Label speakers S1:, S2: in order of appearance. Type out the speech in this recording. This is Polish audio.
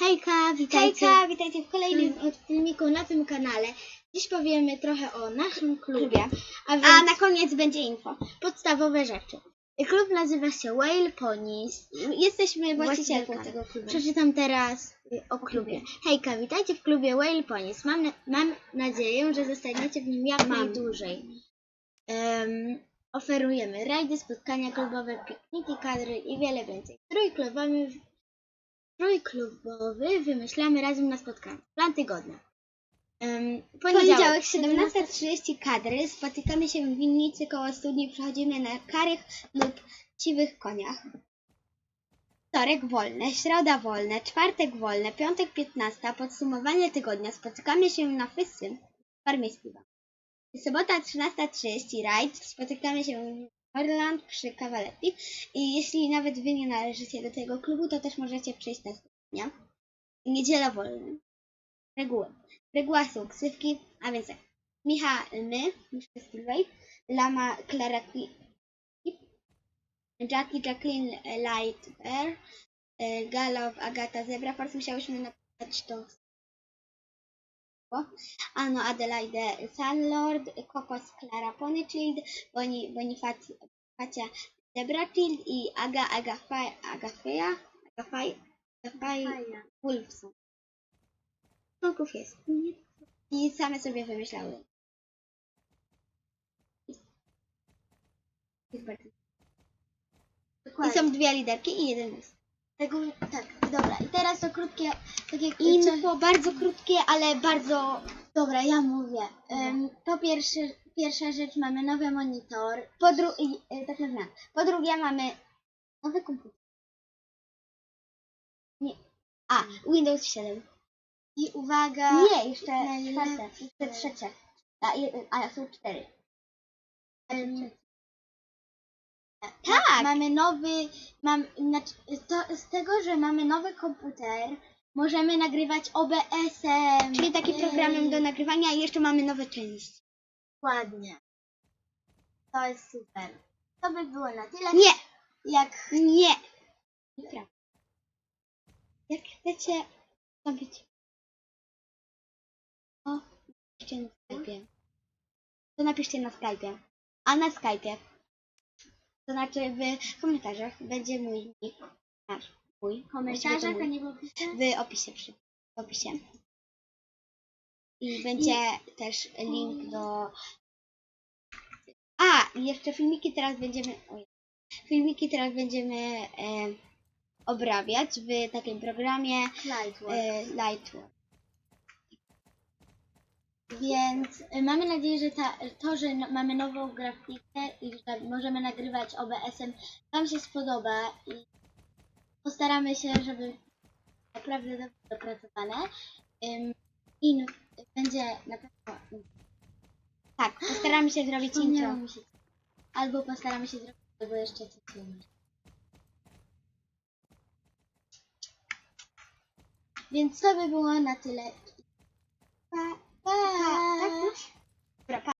S1: Hejka, witajcie
S2: Hejka, witajcie w kolejnym
S1: filmiku na tym kanale. Dziś powiemy trochę o naszym klubie, a więc
S2: A na koniec będzie info.
S1: podstawowe rzeczy. Klub nazywa się Whale Ponies.
S2: Jesteśmy właścicielką tego klubu.
S1: Przeczytam teraz y, o klubie. Hejka, witajcie w klubie Whale Ponies. Mam, na- mam nadzieję, że zostaniecie w nim jak
S2: Mam.
S1: najdłużej. Em, oferujemy rajdy, spotkania klubowe, pikniki, kadry i wiele więcej. Strój klubowy, strój klubowy wymyślamy razem na spotkaniu. Plan tygodnia. Em,
S2: Poniedziałek 17.30 kadry. Spotykamy się w winnicy koło studni. Przechodzimy na karych lub siwych koniach. Wtorek wolne, środa wolne, czwartek wolne, piątek 15. Podsumowanie tygodnia. Spotykamy się na Fysy w farmie. Sobota 13.30 rajd. Spotykamy się w Orland przy Cavaletti. I jeśli nawet wy nie należycie do tego klubu, to też możecie przyjść na spotkania. Niedziela wolna. Reguły. Reguła są ksywki, a więc tak. Micha, my, Miszka Stillway, Lama, Clara Ki- Jackie, Jacqueline, Light Bear, e, Galow, Agata, Zebra Force. Musiałyśmy napisać to. Ano, Adelaide, Sunlord, Kokos, Clara Ponychild, Boni, Bonifacia, Bonifacia, Zebra Child i Aga, Agafai, Agafeja, Agafai, Agafai, Wolfson. Członków jest. I same sobie wymyślały. I są dwie liderki i jeden list.
S1: Tak, dobra. I teraz to krótkie, takie
S2: Info bardzo krótkie, ale bardzo...
S1: Dobra, ja mówię. Po pierwsze, pierwsza rzecz mamy nowy monitor.
S2: Po, dru... i, e, tak po drugie mamy nowy komputer. Nie. A, Windows 7.
S1: I uwaga.
S2: Nie, jeszcze
S1: najlepsze.
S2: czwarte, jeszcze trzecie. A, je- a są cztery. Tak!
S1: Mamy nowy, mam, znaczy, to, z tego, że mamy nowy komputer, możemy nagrywać OBS-em.
S2: Czyli takim programem do nagrywania i jeszcze mamy nowe części.
S1: Ładnie. To jest super. To by było na tyle.
S2: Nie!
S1: Jak
S2: Nie! Nieprawda. Jak chcecie zrobić... O, napiszcie na Skype'ie. To napiszcie na Skype'ie. A na Skype'ie, to znaczy w komentarzach będzie mój nick, nasz, mój,
S1: w komentarzach, a nie w opisie.
S2: w opisie, przy, w opisie. I będzie też link do... A, i jeszcze filmiki teraz będziemy... Oj, filmiki teraz będziemy e, obrabiać w takim programie
S1: Lightwork.
S2: e, Lightwork.
S1: Więc mamy nadzieję, że ta, to, że no, mamy nową grafikę i że możemy nagrywać OBS-em, Wam się spodoba i postaramy się, żeby naprawdę dobrze dopracowane. Ym, I będzie na pewno
S2: Tak, postaramy się zrobić intro.
S1: się. Albo postaramy się zrobić albo jeszcze coś innego. Więc to by było na tyle.